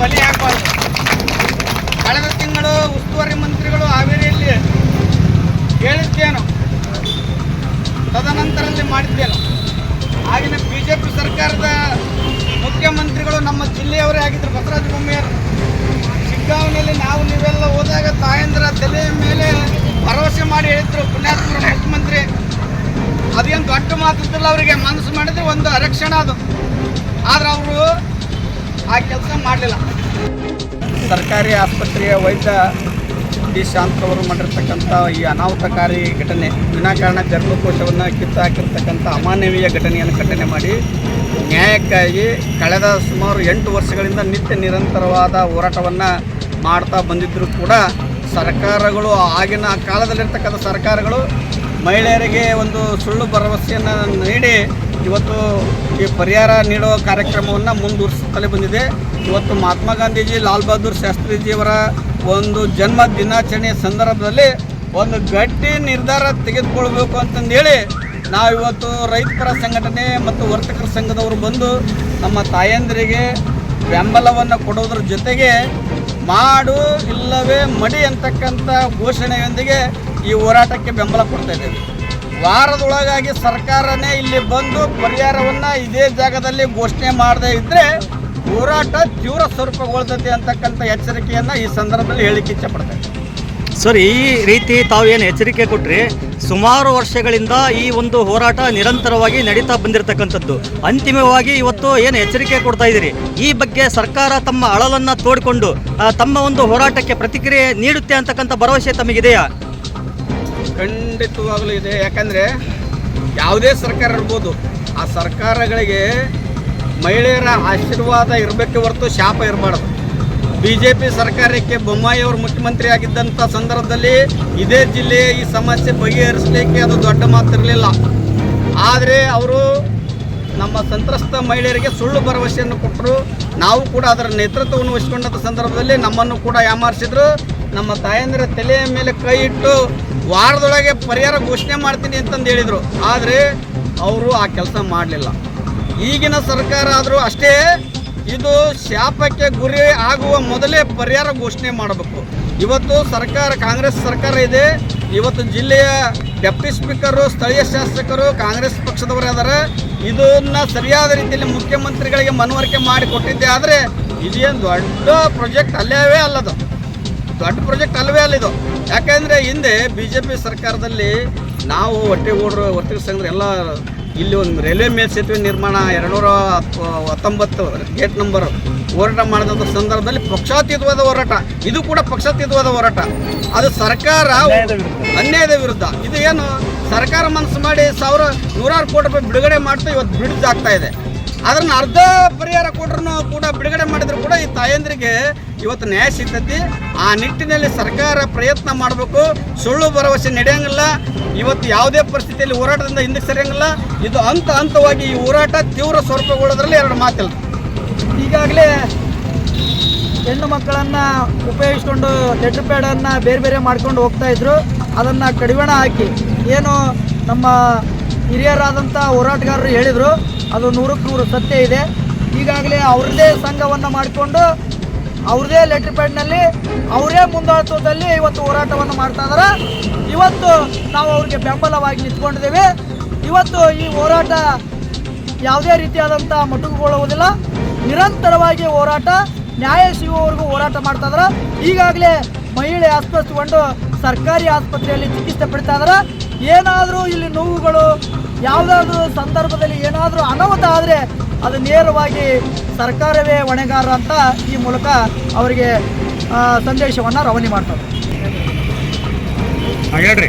ಬಲಿಯಾಗಬಾರ್ದು ಕಳೆದ ತಿಂಗಳು ಉಸ್ತುವಾರಿ ಮಂತ್ರಿಗಳು ಹಾವೇರಿಯಲ್ಲಿ ಹೇಳಿದ್ದೇನು? ತದನಂತರದಲ್ಲಿ ಮಾಡಿದ್ದೇನು? ಆಗಿನ ಬಿ ಜೆ ಪಿ ಸರ್ಕಾರದ ಮುಖ್ಯಮಂತ್ರಿಗಳು ನಮ್ಮ ಜಿಲ್ಲೆಯವರೇ ಆಗಿದ್ದರು ಬಸವರಾಜ ಬೊಮ್ಮೆಯವರು ಶಿಗ್ಗಾಂವ್ನಲ್ಲಿ ನಾವು ನೀವೆಲ್ಲ ಹೋದಾಗ ತಾಯಂದ್ರ ತಲೆಯ ಮೇಲೆ ಭರವಸೆ ಮಾಡಿ ಹೇಳಿದ್ರು ಪುಣ್ಯಾತ್ಮರ ಮುಖ್ಯಮಂತ್ರಿ. ಅದೇನು ದೊಡ್ಡ ಮಾತಿದ್ದಲ್ಲ ಅವರಿಗೆ. ಮನಸ್ಸು ಮಾಡಿದ್ರೆ ಒಂದು ಅರಕ್ಷಣ ಅದು. ಆದ್ರೆ ಅವರು ಆ ಕೆಲಸ ಮಾಡಲಿಲ್ಲ. ಸರ್ಕಾರಿ ಆಸ್ಪತ್ರೆಯ ವೈದ್ಯ ಡಿ. ಶಾಂತರವರು ಮಾಡಿರ್ತಕ್ಕಂಥ ಈ ಅನಾಹುತಕಾರಿ ಘಟನೆ, ವಿನಾಕಾರಣ ಕಿತ್ತು ಹಾಕಿರ್ತಕ್ಕಂಥ ಅಮಾನವೀಯ ಘಟನೆಯನ್ನು ಘಟನೆ ಮಾಡಿ, ನ್ಯಾಯಕ್ಕಾಗಿ ಕಳೆದ ಸುಮಾರು ಎಂಟು ವರ್ಷಗಳಿಂದ ನಿತ್ಯ ನಿರಂತರವಾದ ಹೋರಾಟವನ್ನು ಮಾಡ್ತಾ ಬಂದಿದ್ದರೂ ಕೂಡ ಸರ್ಕಾರಗಳು ಆಗಿನ ಕಾಲದಲ್ಲಿರ್ತಕ್ಕಂಥ ಸರ್ಕಾರಗಳು ಮಹಿಳೆಯರಿಗೆ ಒಂದು ಸುಳ್ಳು ಭರವಸೆಯನ್ನು ನೀಡಿ ಇವತ್ತು ಈ ಪರಿಹಾರ ನೀಡುವ ಕಾರ್ಯಕ್ರಮವನ್ನು ಮುಂದುವರಿಸುತ್ತಲೇ ಬಂದಿದೆ. ಇವತ್ತು ಮಹಾತ್ಮ ಗಾಂಧೀಜಿ, ಲಾಲ್ ಬಹದ್ದೂರ್ ಶಾಸ್ತ್ರೀಜಿಯವರ ಒಂದು ಜನ್ಮ ದಿನಾಚರಣೆಯ ಸಂದರ್ಭದಲ್ಲಿ ಒಂದು ಗಟ್ಟಿ ನಿರ್ಧಾರ ತೆಗೆದುಕೊಳ್ಬೇಕು ಅಂತಂದೇಳಿ ನಾವು ಇವತ್ತು ರೈತರ ಸಂಘಟನೆ ಮತ್ತು ವರ್ತಕರ ಸಂಘದವರು ಬಂದು ನಮ್ಮ ತಾಯಂದಿರಿಗೆ ಬೆಂಬಲವನ್ನು ಕೊಡೋದ್ರ ಜೊತೆಗೆ ಮಾಡು ಇಲ್ಲವೇ ಮಡಿ ಅಂತಕ್ಕಂಥ ಘೋಷಣೆಯೊಂದಿಗೆ ಈ ಹೋರಾಟಕ್ಕೆ ಬೆಂಬಲ ಕೊಡ್ತಾ ಇದ್ದೇವೆ. ವಾರದೊಳಗಾಗಿ ಸರ್ಕಾರನೇ ಇಲ್ಲಿ ಬಂದು ಪರಿಹಾರವನ್ನು ಇದೇ ಜಾಗದಲ್ಲಿ ಘೋಷಣೆ ಮಾಡದೇ ಇದ್ದರೆ ಹೋರಾಟ ತೀವ್ರ ಸ್ವರೂಪಗೊಳ್ತದೆ ಅಂತಕ್ಕಂಥ ಎಚ್ಚರಿಕೆಯನ್ನು ಈ ಸಂದರ್ಭದಲ್ಲಿ ಹೇಳಿಕ್ಕೆ ಇಚ್ಛಪಡ್ತೇನೆ ಸರ್, ಈ ರೀತಿ ತಾವೇನು ಎಚ್ಚರಿಕೆ ಕೊಟ್ಟರೆ ಸುಮಾರು ವರ್ಷಗಳಿಂದ ಈ ಒಂದು ಹೋರಾಟ ನಿರಂತರವಾಗಿ ನಡೀತಾ ಬಂದಿರತಕ್ಕಂಥದ್ದು. ಅಂತಿಮವಾಗಿ ಇವತ್ತು ಏನು ಎಚ್ಚರಿಕೆ ಕೊಡ್ತಾ ಇದ್ದೀರಿ? ಈ ಬಗ್ಗೆ ಸರ್ಕಾರ ತಮ್ಮ ಅಳಲನ್ನು ತೋಡಿಕೊಂಡು ತಮ್ಮ ಒಂದು ಹೋರಾಟಕ್ಕೆ ಪ್ರತಿಕ್ರಿಯೆ ನೀಡುತ್ತೆ ಅಂತಕ್ಕಂಥ ಭರವಸೆ ತಮಗಿದೆಯಾ? ಖಂಡಿತವಾಗಲೂ ಇದೆ. ಯಾಕಂದರೆ ಯಾವುದೇ ಸರ್ಕಾರ ಇರ್ಬೋದು, ಆ ಸರ್ಕಾರಗಳಿಗೆ ಮಹಿಳೆಯರ ಆಶೀರ್ವಾದ ಇರಬೇಕೆ ಹೊರತು ಶಾಪ ಇರಬಾರ್ದು. ಬಿ ಜೆ ಪಿ ಸರ್ಕಾರಕ್ಕೆ ಬೊಮ್ಮಾಯಿ ಅವರು ಮುಖ್ಯಮಂತ್ರಿ ಆಗಿದ್ದಂಥ ಸಂದರ್ಭದಲ್ಲಿ ಇದೇ ಜಿಲ್ಲೆಯ ಈ ಸಮಸ್ಯೆ ಬಗೆಹರಿಸಲಿಕ್ಕೆ ಅದು ದೊಡ್ಡ ಮಾತಿರಲಿಲ್ಲ ಆದರೆ ಅವರು ನಮ್ಮ ಸಂತ್ರಸ್ತ ಮಹಿಳೆಯರಿಗೆ ಸುಳ್ಳು ಭರವಸೆಯನ್ನು ಕೊಟ್ಟರು. ನಾವು ಕೂಡ ಅದರ ನೇತೃತ್ವವನ್ನು ವಹಿಸಿಕೊಂಡಂಥ ಸಂದರ್ಭದಲ್ಲಿ ನಮ್ಮನ್ನು ಕೂಡ ಯಾಮಾರಿಸಿದ್ರು. ನಮ್ಮ ತಾಯಂದಿರ ತಲೆಯ ಮೇಲೆ ಕೈ ಇಟ್ಟು ವಾರದೊಳಗೆ ಪರಿಹಾರ ಘೋಷಣೆ ಮಾಡ್ತೀನಿ ಅಂತಂದು ಹೇಳಿದರು. ಆದರೆ ಅವರು ಆ ಕೆಲಸ ಮಾಡಲಿಲ್ಲ. ಈಗಿನ ಸರ್ಕಾರ ಆದರೂ ಅಷ್ಟೇ ಇದು ಶಾಪಕ್ಕೆ ಗುರಿ ಆಗುವ ಮೊದಲೇ ಪರಿಹಾರ ಘೋಷಣೆ ಮಾಡಬೇಕು. ಇವತ್ತು ಸರ್ಕಾರ, ಕಾಂಗ್ರೆಸ್ ಸರ್ಕಾರ ಇದೆ. ಇವತ್ತು ಜಿಲ್ಲೆಯ ಡೆಪ್ಟಿ ಸ್ಪೀಕರು, ಸ್ಥಳೀಯ ಶಾಸಕರು, ಕಾಂಗ್ರೆಸ್ ಪಕ್ಷದವರೇ ಆದರೆ ಇದನ್ನ ಸರಿಯಾದ ರೀತಿಯಲ್ಲಿ ಮುಖ್ಯಮಂತ್ರಿಗಳಿಗೆ ಮನವರಿಕೆ ಮಾಡಿ ಕೊಟ್ಟಿದ್ದೆ ಆದರೆ ಇದೇನು ದೊಡ್ಡ ಪ್ರಾಜೆಕ್ಟ್ ಅಲ್ಲವೇ ಅಲ್ಲದು. ದೊಡ್ಡ ಪ್ರಾಜೆಕ್ಟ್ ಅಲ್ಲವೇ ಅಲ್ಲಿದು. ಯಾಕೆಂದರೆ ಹಿಂದೆ ಬಿ ಜೆ ಪಿ ಸರ್ಕಾರದಲ್ಲಿ ನಾವು ಹೊಟ್ಟೆಗೂಡರು ವರ್ತಕ ಸಂಘದ ಎಲ್ಲ ಇಲ್ಲಿ ಒಂದು ರೈಲ್ವೆ ಮೇಲ್ಸೇತುವೆ ನಿರ್ಮಾಣ ಎರಡುನೂರ ಹತ್ತೊಂಬತ್ತು ಗೇಟ್ ನಂಬರ್ ಹೋರಾಟ ಮಾಡಿದಂಥ ಸಂದರ್ಭದಲ್ಲಿ ಪಕ್ಷಾತೀತವಾದ ಹೋರಾಟ. ಇದು ಕೂಡ ಪಕ್ಷಾತೀತವಾದ ಹೋರಾಟ. ಅದು ಸರ್ಕಾರ ಅನ್ಯಾಯದ ವಿರುದ್ಧ. ಇದು ಏನು ಸರ್ಕಾರ ಮನಸ್ಸು ಮಾಡಿ ಸಾವಿರ ನೂರಾರು ಕೋಟಿ ರೂಪಾಯಿ ಬಿಡುಗಡೆ ಮಾಡ್ತಾ ಇವತ್ತು ಬ್ರಿಡ್ಜ್ ಆಗ್ತಾ ಇದೆ. ಅದನ್ನ ಅರ್ಧ ಪರಿಹಾರ ಕೊಟ್ರು ಕೂಡ ಬಿಡುಗಡೆ ಮಾಡಿದ್ರು ಕೂಡ ಈ ತಾಯಂದ್ರಿಗೆ ಇವತ್ತು ನ್ಯಾಯ ಸಿಗ್ತೈತಿ. ಆ ನಿಟ್ಟಿನಲ್ಲಿ ಸರ್ಕಾರ ಪ್ರಯತ್ನ ಮಾಡಬೇಕು. ಸುಳ್ಳು ಭರವಸೆ ನಡೆಯಂಗಿಲ್ಲ. ಇವತ್ತು ಯಾವುದೇ ಪರಿಸ್ಥಿತಿಯಲ್ಲಿ ಹೋರಾಟದಿಂದ ಹಿಂದಕ್ಕೆ ಸರಿಯಂಗಿಲ್ಲ. ಇದು ಹಂತ ಹಂತವಾಗಿ ಈ ಹೋರಾಟ ತೀವ್ರ ಸ್ವರೂಪಗೊಳ್ಳೋದ್ರಲ್ಲಿ ಎರಡು ಮಾತಿಲ್ಲ. ಈಗಾಗಲೇ ಹೆಣ್ಣು ಮಕ್ಕಳನ್ನು ಉಪಯೋಗಿಸ್ಕೊಂಡು ಲೆಟ್ರ್ ಪ್ಯಾಡನ್ನು ಬೇರೆ ಬೇರೆ ಮಾಡ್ಕೊಂಡು ಹೋಗ್ತಾ ಇದ್ರು. ಅದನ್ನು ಕಡಿವಾಣ ಹಾಕಿ. ಏನು ನಮ್ಮ ಹಿರಿಯರಾದಂಥ ಹೋರಾಟಗಾರರು ಹೇಳಿದರು. ಅದು ನೂರಕ್ಕೆ ನೂರು ಸತ್ಯ ಇದೆ. ಈಗಾಗಲೇ ಅವ್ರದ್ದೇ ಸಂಘವನ್ನು ಮಾಡಿಕೊಂಡು ಅವ್ರದೇ ಲೆಟ್ರ್ ಪ್ಯಾಡ್ನಲ್ಲಿ ಅವರೇ ಮುಂದಾಳತ್ವದಲ್ಲಿ ಇವತ್ತು ಹೋರಾಟವನ್ನು ಮಾಡ್ತಾ ಇದ್ದಾರೆ ಇವತ್ತು ನಾವು ಅವ್ರಿಗೆ ಬೆಂಬಲವಾಗಿ ನಿಂತ್ಕೊಂಡಿದ್ದೇವೆ. ಇವತ್ತು ಈ ಹೋರಾಟ ಯಾವುದೇ ರೀತಿಯಾದಂಥ ಮಟುಕುಗೊಳ್ಳುವುದಿಲ್ಲ ನಿರಂತರವಾಗಿ ಹೋರಾಟ, ನ್ಯಾಯ ಸಿಗುವವರೆಗೂ ಹೋರಾಟ ಮಾಡ್ತಾ ಇದ್ದಾರೆ ಈಗಾಗಲೇ ಮಹಿಳೆ ಆಸ್ಪತ್ರೆಗೊಂಡು ಸರ್ಕಾರಿ ಆಸ್ಪತ್ರೆಯಲ್ಲಿ ಚಿಕಿತ್ಸೆ ಪಡಿತಾ ಇದಾರೆ. ಏನಾದರೂ ಇಲ್ಲಿ ನೋವುಗಳು ಯಾವುದಾದ್ರೂ ಸಂದರ್ಭದಲ್ಲಿ ಏನಾದರೂ ಅನಾಹುತ ಆದರೆ ಅದು ನೇರವಾಗಿ ಸರ್ಕಾರವೇ ಹೊಣೆಗಾರ ಅಂತ ಈ ಮೂಲಕ ಅವರಿಗೆ ಸಂದೇಶವನ್ನು ರವಾನೆ ಮಾಡ್ತಾರೆ. ಹೇಳ್ರಿ.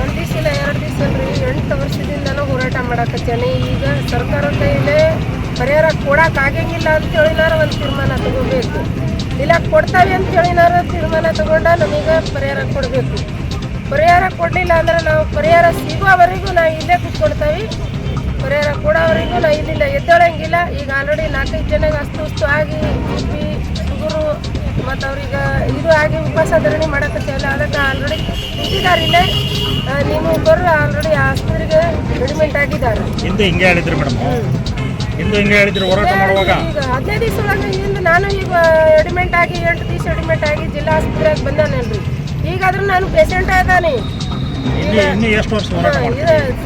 ಒಂದು ದಿವಸ ಇಲ್ಲ ಎರಡು ದಿವಸ ಅಲ್ರಿ. ಎಂಟು ವರ್ಷದಿಂದನೂ ಹೋರಾಟ ಮಾಡಕತ್ತೇನೆ ಈಗ ಸರ್ಕಾರ ಕೈಲೇ ಪರಿಹಾರ ಕೊಡಕ್ಕೆ ಆಗಂಗಿಲ್ಲ ಅಂತ ಹೇಳಿನಾರ ಒಂದು ತೀರ್ಮಾನ ತಗೋಬೇಕು. ಇಲ್ಲ ಕೊಡ್ತಾವೆ ಅಂತ ಹೇಳಿನಾರ ತೀರ್ಮಾನ ತಗೊಂಡ ನಮಗೆ ಪರಿಹಾರ ಕೊಡಬೇಕು. ಪರಿಹಾರ ಕೊಡಲಿಲ್ಲ ಅಂದ್ರೆ ನಾವು ಪರಿಹಾರ ಸಿಗುವವರೆಗೂ ನಾವು ಇಲ್ಲೇ ಕೂತ್ಕೊಳ್ತಾವೆ. ಪರಿಹಾರ ಕೊಡೋವರೆಗೂ ನಾವು ಇಲ್ಲಿಂದ ಎದ್ದೇಳಂಗಿಲ್ಲ. ಈಗ ಆಲ್ರೆಡಿ ನಾಲ್ಕೈದು ಜನಕ್ಕೆ ಅಸ್ತು ಆಗಿ ಬಿ ಪಿ ಶುಗರು ಮತ್ತು ಅವ್ರಿಗೆ ಇದು ಆಗಿ ಉಪವಾಸ ಧರಣಿ ಮಾಡಕತ್ತೇವಲ್ಲ ಅದಕ್ಕೆ ಆಲ್ರೆಡಿ ನಿಂತಿದ್ದಾರೆ ನೀವು ಒಬ್ಬರು ಆಲ್ರೆಡಿ ಆಸ್ಪತ್ರೆಗೆ ಅಡ್ಮಿಟ್ ಆಗಿದ್ದಾರೆ ಹಿಂದೆ ಹಿಂಗೆ ಹೇಳಿದ್ರು ಮೇಡಮ್. ಹಿಂದೆ ಹಿಂಗೆ ಹೇಳಿದ್ರು ಹೋರಾಟ ಮಾಡುವಾಗ. ಈಗ ಹದಿನೈದು ದಿವಸ ಒಳಗೆ ಹಿಂದೆ ನಾನು ಈಗ ರೆಡಿಮೆಂಟ್ ಆಗಿ ಎಂಟು ದಿವಸ ರೆಡಿಮೆಂಟ್ ಆಗಿ ಜಿಲ್ಲಾ ಆಸ್ಪತ್ರೆಗೆ ಬಂದಾನಲ್ರಿ. ಈಗಾದ್ರೂ ನಾನು ಪೇಷಂಟ್ ಆದಾನೆ. ಎಷ್ಟು ವರ್ಷ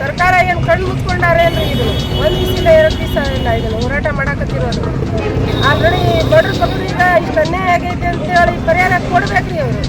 ಸರ್ಕಾರ ಏನು ಕಣ್ಣು ಮುಚ್ಕೊಂಡಾರೇನ್ರಿ ಇದು? ಒಂದು ದಿವಸ ಇಲ್ಲ ಎರಡು ದಿವಸ ಇಲ್ಲ ಇದನ್ನು ಹೋರಾಟ ಮಾಡಾಕತ್ತಿರೋದು. ಆಲ್ರೆಡಿ ಬಡ್ರ ಬಗ್ಗರಿಗೆ ಇಷ್ಟು ಅನ್ಯಾಯ ಆಗೈತೆ ಅಂತೇಳಿ ಪರಿಹಾರ ಕೊಡ್ಬೇಕ್ರಿ ಅವರು.